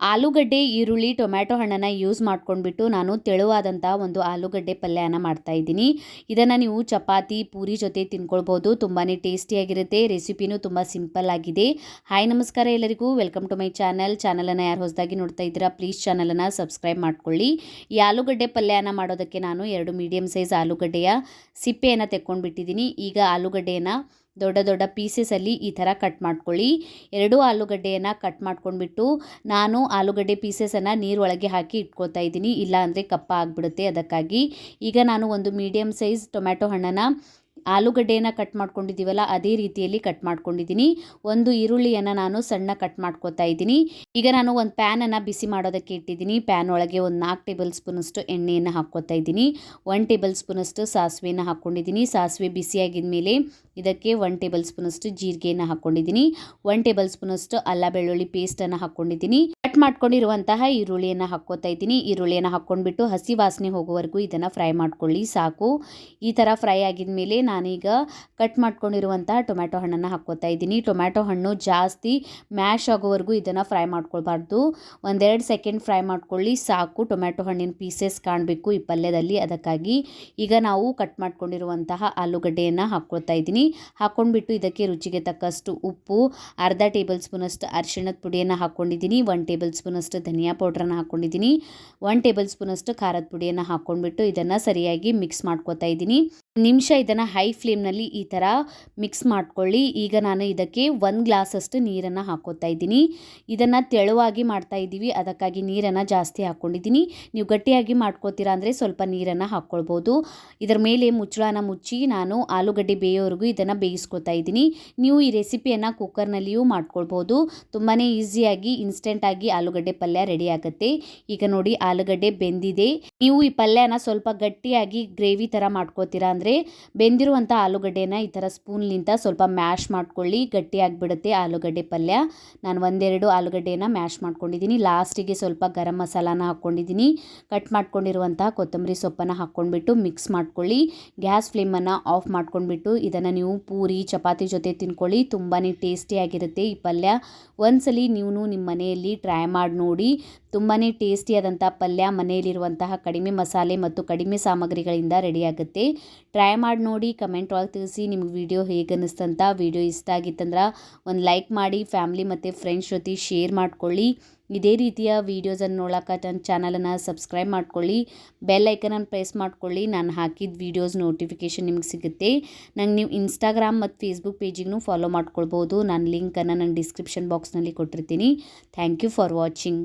ಆಲೂಗಡ್ಡೆ, ಈರುಳ್ಳಿ, ಟೊಮ್ಯಾಟೊ ಹಣ್ಣನ್ನು ಯೂಸ್ ಮಾಡ್ಕೊಂಡ್ಬಿಟ್ಟು ನಾನು ತೆಳುವಾದಂಥ ಒಂದು ಆಲೂಗಡ್ಡೆ ಪಲ್ಯನ ಮಾಡ್ತಾ ಇದ್ದೀನಿ. ಇದನ್ನು ನೀವು ಚಪಾತಿ, ಪೂರಿ ಜೊತೆ ತಿನ್ಕೊಳ್ಬೋದು. ತುಂಬಾ ಟೇಸ್ಟಿಯಾಗಿರುತ್ತೆ ರೆಸಿಪಿನೂ ತುಂಬ ಸಿಂಪಲ್ ಆಗಿದೆ. ಹಾಯ್ ನಮಸ್ಕಾರ ಎಲ್ಲರಿಗೂ. ವೆಲ್ಕಮ್ ಟು ಮೈ ಚಾನಲ್ ಚಾನಲನ್ನು ಯಾರು ಹೊಸದಾಗಿ ನೋಡ್ತಾ ಇದ್ದೀರಾ ಪ್ಲೀಸ್ ಚಾನಲನ್ನು ಸಬ್ಸ್ಕ್ರೈಬ್ ಮಾಡ್ಕೊಳ್ಳಿ. ಈ ಆಲೂಗಡ್ಡೆ ಪಲ್ಯನ ಮಾಡೋದಕ್ಕೆ ನಾನು ಎರಡು ಮೀಡಿಯಮ್ ಸೈಜ್ ಆಲೂಗಡ್ಡೆಯ ಸಿಪ್ಪೆಯನ್ನು ತೆಕ್ಕೊಂಡ್ಬಿಟ್ಟಿದ್ದೀನಿ. ಈಗ ಆಲೂಗಡ್ಡೆಯನ್ನು ದೊಡ್ಡ ದೊಡ್ಡ ಪೀಸಸಲ್ಲಿ ಈ ಥರ ಕಟ್ ಮಾಡ್ಕೊಳ್ಳಿ. ಎರಡೂ ಆಲೂಗಡ್ಡೆಯನ್ನು ಕಟ್ ಮಾಡ್ಕೊಂಡ್ಬಿಟ್ಟು ನಾನು ಆಲೂಗಡ್ಡೆ ಪೀಸಸನ್ನು ನೀರೊಳಗೆ ಹಾಕಿ ಇಟ್ಕೊಳ್ತಾ ಇದ್ದೀನಿ. ಇಲ್ಲ ಅಂದರೆ ಕಪ್ಪ ಆಗಿಬಿಡುತ್ತೆ ಅದಕ್ಕಾಗಿ. ಈಗ ನಾನು ಒಂದು ಮೀಡಿಯಮ್ ಸೈಜ್ ಟೊಮ್ಯಾಟೊ ಹಣ್ಣನ್ನು ಆಲೂಗಡ್ಡೆಯನ್ನು ಕಟ್ ಮಾಡ್ಕೊಂಡಿದ್ದೀವಲ್ಲ, ಅದೇ ರೀತಿಯಲ್ಲಿ ಕಟ್ ಮಾಡ್ಕೊಂಡಿದ್ದೀನಿ. ಒಂದು ಈರುಳ್ಳಿಯನ್ನು ನಾನು ಸಣ್ಣ ಕಟ್ ಮಾಡ್ಕೊತಾ ಇದ್ದೀನಿ. ಈಗ ನಾನು ಒಂದು ಪ್ಯಾನನ್ನು ಬಿಸಿ ಮಾಡೋದಕ್ಕೆ ಇಟ್ಟಿದ್ದೀನಿ. ಪ್ಯಾನ್ ಒಳಗೆ ಒಂದು ನಾಲ್ಕು ಟೇಬಲ್ ಸ್ಪೂನಷ್ಟು ಎಣ್ಣೆಯನ್ನು ಹಾಕ್ಕೊತಾ ಇದ್ದೀನಿ. ಒನ್ ಟೇಬಲ್ ಸ್ಪೂನಷ್ಟು ಸಾಸಿವೆಯನ್ನು ಹಾಕ್ಕೊಂಡಿದ್ದೀನಿ. ಸಾಸಿವೆ ಬಿಸಿಯಾಗಿದ ಮೇಲೆ ಇದಕ್ಕೆ ಒನ್ ಟೇಬಲ್ ಸ್ಪೂನಷ್ಟು ಜೀರಿಗೆಯನ್ನು ಹಾಕ್ಕೊಂಡಿದ್ದೀನಿ. ಒನ್ ಟೇಬಲ್ ಸ್ಪೂನಷ್ಟು ಅಲ್ಲ ಬೆಳ್ಳುಳ್ಳಿ ಪೇಸ್ಟನ್ನು ಹಾಕ್ಕೊಂಡಿದ್ದೀನಿ. ಕಟ್ ಮಾಡ್ಕೊಂಡಿರುವಂತಹ ಈರುಳ್ಳಿಯನ್ನು ಹಾಕ್ಕೋತಾ ಇದ್ದೀನಿ. ಈರುಳ್ಳಿಯನ್ನು ಹಾಕ್ಕೊಂಡ್ಬಿಟ್ಟು ಹಸಿ ವಾಸನೆ ಹೋಗೋವರೆಗೂ ಇದನ್ನು ಫ್ರೈ ಮಾಡ್ಕೊಳ್ಳಿ, ಸಾಕು. ಈ ಥರ ಫ್ರೈ ಆಗಿದ ಮೇಲೆ ನಾನೀಗ ಕಟ್ ಮಾಡ್ಕೊಂಡಿರುವಂತಹ ಟೊಮ್ಯಾಟೊ ಹಣ್ಣನ್ನು ಹಾಕ್ಕೋತಾ ಇದ್ದೀನಿ. ಟೊಮ್ಯಾಟೊ ಹಣ್ಣು ಜಾಸ್ತಿ ಮ್ಯಾಶ್ ಆಗೋವರೆಗೂ ಇದನ್ನು ಫ್ರೈ ಮಾಡ್ಕೊಳ್ಬಾರ್ದು. ಒಂದೆರಡು ಸೆಕೆಂಡ್ ಫ್ರೈ ಮಾಡ್ಕೊಳ್ಳಿ. ಸಾಕು. ಟೊಮ್ಯಾಟೊ ಹಣ್ಣಿನ ಪೀಸಸ್ ಕಾಣಬೇಕು ಈ ಪಲ್ಯದಲ್ಲಿ. ಅದಕ್ಕಾಗಿ ಈಗ ನಾವು ಕಟ್ ಮಾಡ್ಕೊಂಡಿರುವಂತಹ ಆಲೂಗಡ್ಡೆಯನ್ನು ಹಾಕ್ಕೊಳ್ತಾ ಇದ್ದೀನಿ. ಹಾಕ್ಕೊಂಡ್ಬಿಟ್ಟು ಇದಕ್ಕೆ ರುಚಿಗೆ ತಕ್ಕಷ್ಟು ಉಪ್ಪು, ಅರ್ಧ ಟೇಬಲ್ ಸ್ಪೂನಷ್ಟು ಅರಿಶಿಣದ ಪುಡಿಯನ್ನು ಹಾಕ್ಕೊಂಡಿದ್ದೀನಿ. ಒನ್ ಟೇಬಲ್ ಸ್ಪೂನಷ್ಟು ಧನಿಯಾ ಪೌಡ್ರನ್ನು ಹಾಕ್ಕೊಂಡಿದ್ದೀನಿ. ಒನ್ ಟೇಬಲ್ ಸ್ಪೂನಷ್ಟು ಖಾರದ ಪುಡಿಯನ್ನು ಹಾಕ್ಕೊಂಡ್ಬಿಟ್ಟು ಇದನ್ನು ಸರಿಯಾಗಿ ಮಿಕ್ಸ್ ಮಾಡ್ಕೋತಾ ಇದ್ದೀನಿ. ನಿಮಿಷ ಇದನ್ನು ಹೈ ಫ್ಲೇಮ್ನಲ್ಲಿ ಈ ಥರ ಮಿಕ್ಸ್ ಮಾಡ್ಕೊಳ್ಳಿ. ಈಗ ನಾನು ಇದಕ್ಕೆ ಒಂದು ಗ್ಲಾಸಷ್ಟು ನೀರನ್ನು ಹಾಕೋತಾ ಇದ್ದೀನಿ. ಇದನ್ನು ತೆಳುವಾಗಿ ಮಾಡ್ತಾ ಇದ್ದೀವಿ. ಅದಕ್ಕಾಗಿ ನೀರನ್ನು ಜಾಸ್ತಿ ಹಾಕ್ಕೊಂಡಿದ್ದೀನಿ ನೀವು ಗಟ್ಟಿಯಾಗಿ ಮಾಡ್ಕೋತೀರಾ ಅಂದರೆ ಸ್ವಲ್ಪ ನೀರನ್ನು ಹಾಕ್ಕೊಳ್ಬೋದು. ಇದರ ಮೇಲೆ ಮುಚ್ಚಳನ ಮುಚ್ಚಿ ನಾನು ಆಲೂಗಡ್ಡೆ ಬೇಯೋವರೆಗೂ ಇದನ್ನು ಬೇಯಿಸ್ಕೋತಾ ಇದ್ದೀನಿ. ನೀವು ಈ ರೆಸಿಪಿಯನ್ನು ಕುಕ್ಕರ್ನಲ್ಲಿಯೂ ಮಾಡ್ಕೊಳ್ಬೋದು. ತುಂಬಾ ಈಸಿಯಾಗಿ ಇನ್ಸ್ಟೆಂಟಾಗಿ ಆಲೂಗಡ್ಡೆ ಪಲ್ಯ ರೆಡಿ ಆಗುತ್ತೆ. ಈಗ ನೋಡಿ ಆಲೂಗಡ್ಡೆ ಬೆಂದಿದೆ. ನೀವು ಈ ಪಲ್ಯನ ಸ್ವಲ್ಪ ಗಟ್ಟಿಯಾಗಿ ಗ್ರೇವಿ ಥರ ಮಾಡ್ಕೋತೀರಾ ಅಂದರೆ ಬೆಂದಿರುವಂಥ ಆಲೂಗಡ್ಡೆನ ಈ ಥರ ಸ್ಪೂನ್ಲಿಂದ ಸ್ವಲ್ಪ ಮ್ಯಾಶ್ ಮಾಡ್ಕೊಳ್ಳಿ, ಗಟ್ಟಿಯಾಗಿಬಿಡುತ್ತೆ ಆಲೂಗಡ್ಡೆ ಪಲ್ಯ. ನಾನು ಒಂದೆರಡು ಆಲೂಗಡ್ಡೆಯನ್ನು ಮ್ಯಾಶ್ ಮಾಡ್ಕೊಂಡಿದ್ದೀನಿ. ಲಾಸ್ಟಿಗೆ ಸ್ವಲ್ಪ ಗರಂ ಮಸಾಲಾನ ಹಾಕ್ಕೊಂಡಿದ್ದೀನಿ. ಕಟ್ ಮಾಡ್ಕೊಂಡಿರುವಂತಹ ಕೊತ್ತಂಬರಿ ಸೊಪ್ಪನ್ನು ಹಾಕ್ಕೊಂಡ್ಬಿಟ್ಟು ಮಿಕ್ಸ್ ಮಾಡ್ಕೊಳ್ಳಿ. ಗ್ಯಾಸ್ ಫ್ಲೇಮನ್ನು ಆಫ್ ಮಾಡ್ಕೊಂಡ್ಬಿಟ್ಟು ಇದನ್ನು ನೀವು ಪೂರಿ, ಚಪಾತಿ ಜೊತೆ ತಿನ್ಕೊಳ್ಳಿ. ತುಂಬಾ ಟೇಸ್ಟಿಯಾಗಿರುತ್ತೆ ಈ ಪಲ್ಯ. ಒಂದ್ಸಲಿ ನೀವು ನಿಮ್ಮ ಮನೆಯಲ್ಲಿ ಟ್ರೈ ಮಾಡಿ ನೋಡಿ. ತುಂಬಾ ಟೇಸ್ಟಿಯಾದಂಥ ಪಲ್ಯ ಮನೆಯಲ್ಲಿರುವಂತಹ ಕಡಿಮೆ ಮಸಾಲೆ ಮತ್ತು ಕಡಿಮೆ ಸಾಮಗ್ರಿಗಳಿಂದ ರೆಡಿಯಾಗುತ್ತೆ. ಟ್ರೈ ಮಾಡಿ ನೋಡಿ, ಕಮೆಂಟ್ ಒಳಗೆ ತಿಳಿಸಿ ನಿಮ್ಗೆ ವಿಡಿಯೋ ಹೇಗೆ ಅನ್ನಿಸ್ತಂತ ವಿಡಿಯೋ ಇಷ್ಟ ಆಗಿತ್ತಂದ್ರೆ ಒಂದು ಲೈಕ್ ಮಾಡಿ, ಫ್ಯಾಮ್ಲಿ ಮತ್ತು ಫ್ರೆಂಡ್ಸ್ ಜೊತೆ ಶೇರ್ ಮಾಡ್ಕೊಳ್ಳಿ. ಇದೇ ರೀತಿಯ ವೀಡಿಯೋಸನ್ನು ನೋಡೋಕೆ ನನ್ನ ಚಾನಲನ್ನು ಸಬ್ಸ್ಕ್ರೈಬ್ ಮಾಡ್ಕೊಳ್ಳಿ. ಬೆಲ್ ಐಕನನ್ನು ಪ್ರೆಸ್ ಮಾಡ್ಕೊಳ್ಳಿ, ನಾನು ಹಾಕಿದ ವೀಡಿಯೋಸ್ ನೋಟಿಫಿಕೇಷನ್ ನಿಮ್ಗೆ ಸಿಗುತ್ತೆ. ನಂಗೆ ನೀವು ಇನ್ಸ್ಟಾಗ್ರಾಮ್ ಮತ್ತು ಫೇಸ್ಬುಕ್ ಪೇಜಿಗೂ ಫಾಲೋ ಮಾಡ್ಕೊಳ್ಬೋದು. ನಾನು ಲಿಂಕನ್ನು ನಾನು ಡಿಸ್ಕ್ರಿಪ್ಷನ್ ಬಾಕ್ಸ್ನಲ್ಲಿ ಕೊಟ್ಟಿರ್ತೀನಿ. Thank you for watching.